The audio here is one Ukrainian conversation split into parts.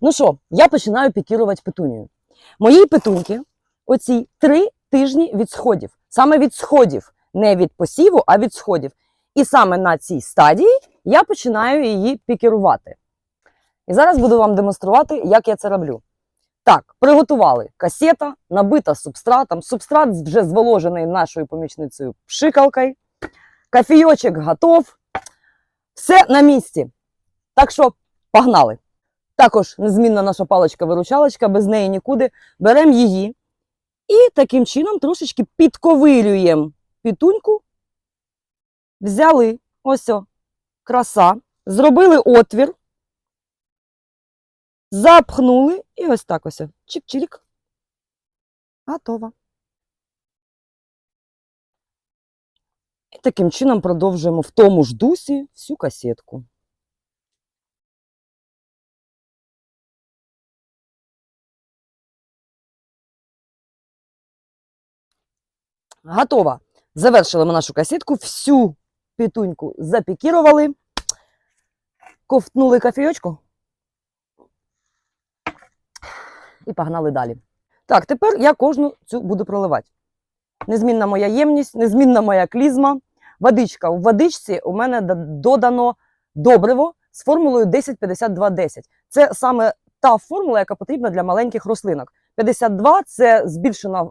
Ну що, я починаю пікірувати петунію. Мої петуньки оці три тижні від сходів. Саме від сходів, не від посіву, а від сходів. І саме на цій стадії я починаю її пікірувати. І зараз буду вам демонструвати, як я це роблю. Так, приготували касета, набита субстратом. Субстрат вже зволожений нашою помічницею пшикалкою. Кофійочок готов. Все на місці. Так що погнали. Також незмінна наша паличка-виручалочка, без неї нікуди. Беремо її і таким чином трошечки підковирюємо пітуньку. Взяли ось о, краса, зробили отвір, запхнули і ось так ось. Чик-чирік. Готово. І таким чином продовжуємо в тому ж дусі всю касетку. Готово. Завершили ми нашу касетку, всю пітуньку запікірували, ковтнули кофійочку і погнали далі. Так, тепер я кожну цю буду проливати. Незмінна моя ємність, незмінна моя клізма. Водичка. У водичці у мене додано добриво з формулою 10-52-10. Це саме та формула, яка потрібна для маленьких рослинок. 52 – це збільшена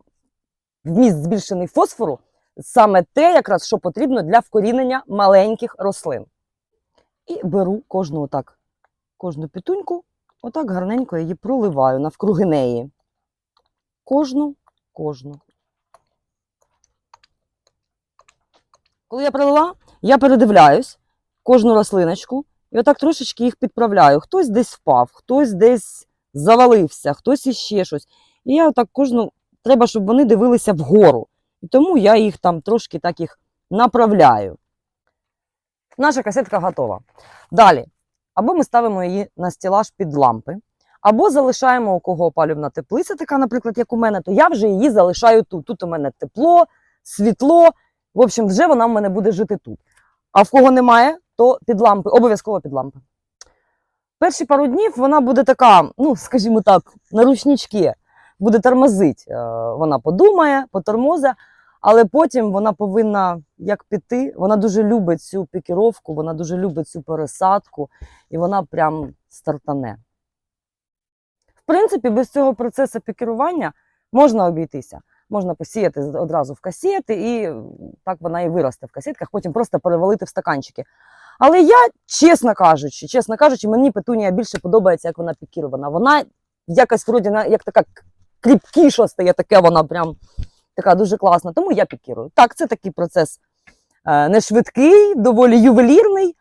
вміст збільшений фосфору, саме те, якраз що потрібно для вкорінення маленьких рослин. І беру кожну отак, кожну пітуньку, отак гарненько її проливаю навкруги неї. Кожну, кожну. Коли я пролила, я передивляюсь кожну рослиночку і отак трошечки їх підправляю. Хтось десь впав, хтось десь завалився, хтось іще щось. І я отак кожну треба, щоб вони дивилися вгору. І тому я їх там трошки так їх направляю. Наша касетка готова. Далі. Або ми ставимо її на стілаж під лампи, або залишаємо у кого опалювана теплиця, така, наприклад, як у мене, то я вже її залишаю тут. Тут у мене тепло, світло. В общем, вже вона в мене буде жити тут. А в кого немає, то під лампи, обов'язково під лампи. Перші пару днів вона буде така, ну, скажімо так, на ручнички буде тормозить. Е, Вона подумає, потормозе, але потім вона повинна як піти. Вона дуже любить цю пікіровку, вона дуже любить цю пересадку, і вона прям стартане. В принципі, без цього процесу пікірування можна обійтися. Можна посіяти одразу в касети, і так вона і виросте в касетках, потім просто перевалити в стаканчики. Але я, чесно кажучи, чесно кажучи, мені петунія більше подобається, як вона пікірована. Вона якась вроді як така кріпкіша стає, таке вона прям така дуже класна. Тому я пікірую. Так, це такий процес е, не швидкий, доволі ювелірний,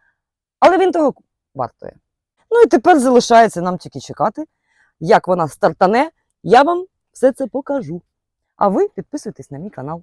але він того вартує. Ну і тепер залишається нам тільки чекати, як вона стартане. Я вам все це покажу. А ви підписуйтесь на мій канал.